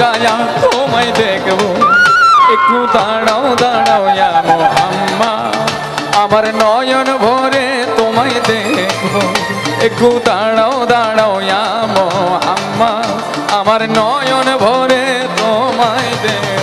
মিটায়া তোমায় দেখব। একটু দাঁড়াও দাঁড়াও মোহাম্মদ আমার নয়ন ভরে তোমায় দেখব। একটু দাঁড়াও দাঁড়াও আম্মা আমার নয়ন ভরে তোমায় দেখব।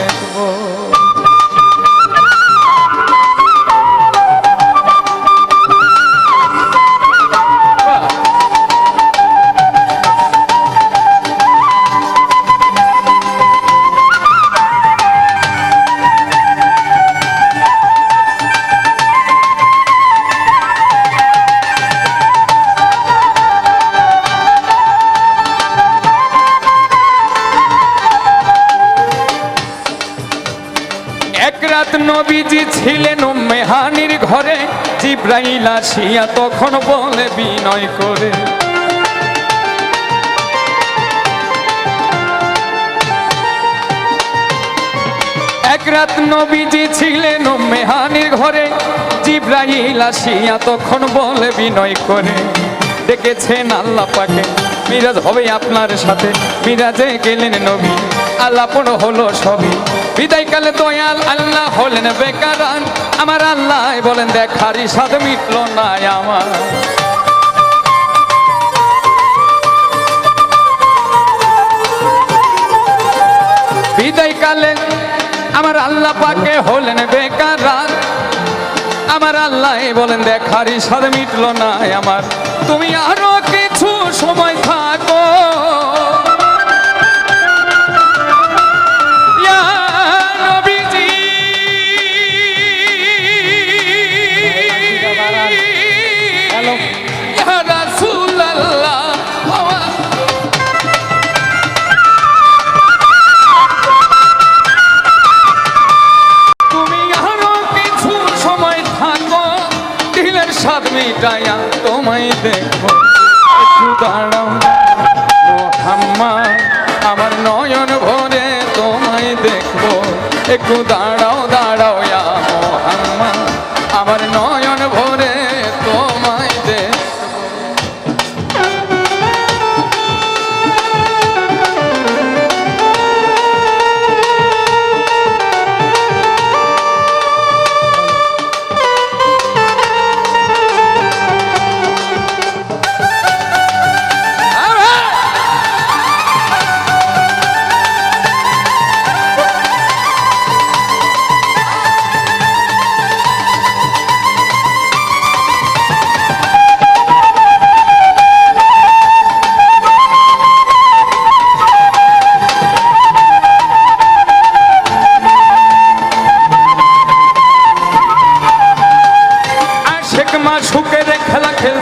নবীজি ছিলেন মেহানির ঘরে। জিব্রাইল আসিয়া তখন বলে, বিনয় করে। এক রাত নবীজি ছিলেন মেহানির ঘরে। জিব্রাইল আসিয়া তখন বলে, বিনয় করে। ডেকেছেন আল্লাহ পাকে। মিরাজ হবে আপনার সাথে। মিরাজে গেলেন নবী। আল্লাপন হলো সবই। বিদায়কালে দয়াল আল্লাহ হলেন বেকারান আমার আল্লাহ বলেন দেখারি স্বাদ মিটল না আমার। বিদায়কালে আমার আল্লাহ পাকে হলেন বেকারান আমার আল্লাহ বলেন দেখারি স্বাদ মিটল না আমার। তুমি আরও কিছু সময় থাকো ইয়া তুমি আরও কিছু সময় থাকো, দিলের স্বাদ মিটাইয়া তোমায় দেখব একটু দাঁড়াও, মোহাম্মদ, আমার নয়ন ভরে তোমায় দেখব। একটু দাঁড়াও দাঁড়াও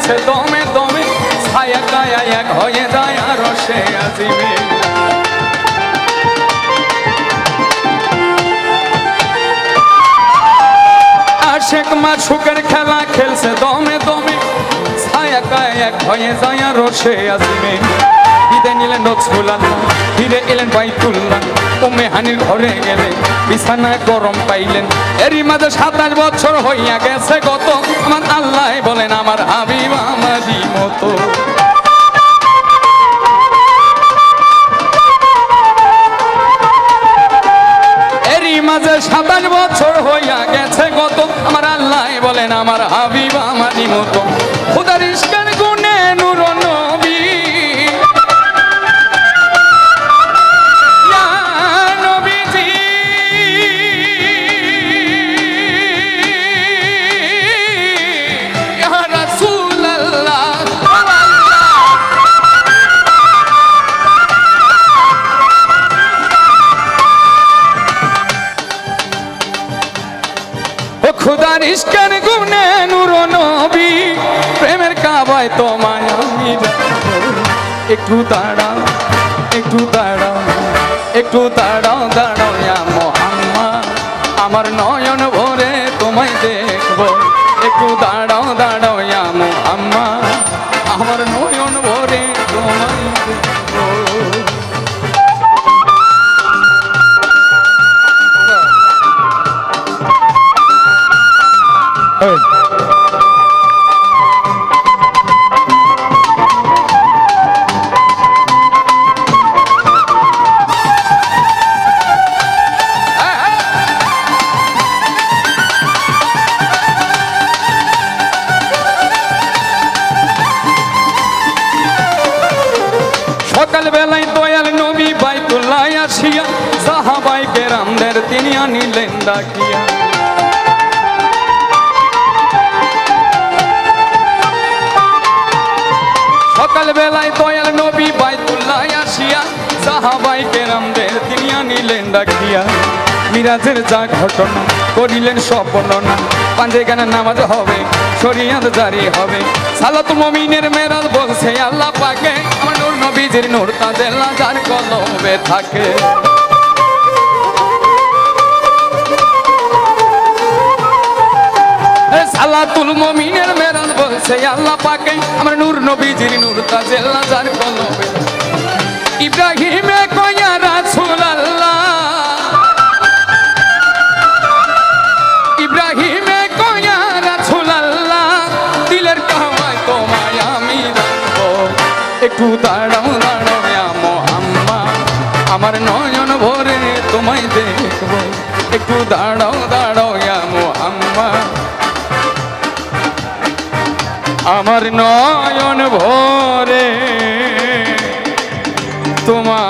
খেলছে দমে দমে, ছায়া কায়া এক হয়ে যায় আর সে আজিমে। আশেক মা সুখের খেলা খেলছে দমে দমে, ছায়া কায়া এক হয়ে যায় আর সে নিলেন নজরুল্লাহ ফিরে এলেন বাইতুল্লাহ উমে হানির ঘরে গেলেন বিছানায় গরম পাইলেন। এরই মাঝে সাতাশ বছর হইয়া গেছে গত। আমার আল্লাহ বলেন, আমার হাবিব আমারই মতো। মাঝে সাতাশ বছর হইয়া গেছে গত। আমার আল্লাহ বলেন, আমার হাবিব আমারই মতো। খুদার একটু দাঁড়াও একটু দাঁড়াও একটু দাঁড়াও দাঁড়াও মহাম্মা আমার নয় সকাল বেলায় দয়াল নবী বাইতুল্লাহ আসিয়া সাহাবাইকে রামদের তিনি আনিলেন ডাকিয়া। সকাল বেলায় দয়াল নবী বাইতুল্লাহ আসিয়া সাহাবাইকে রামদের তিনি আনিলেন ডাকিয়া। মিরাজের যা ঘটনা, করিলেন সব বর্ণনা পাঞ্জে গানে নামাজ হবে। শরিয়াত জারি হবে। সালাত মমিনের মেরাজ বলছে, আল্লাহ পাকে। আমার নূর নবীজির নূর তাদের যার কলবে থাকে। সালাতুল মমিনের মেরাজ বলছে, আল্লাহ পাকে। আমার নূর নবীজির নূর তাজেল যার কলবে ইব্রাহিমে একটু দাঁড়াও দাঁড়াও আমো আম্মা। আমার নয়ন ভরে তোমায় দেখব। একটু দাঁড়াও দাঁড়াও আমো আম্মা। আমার নয়ন ভরে তোমার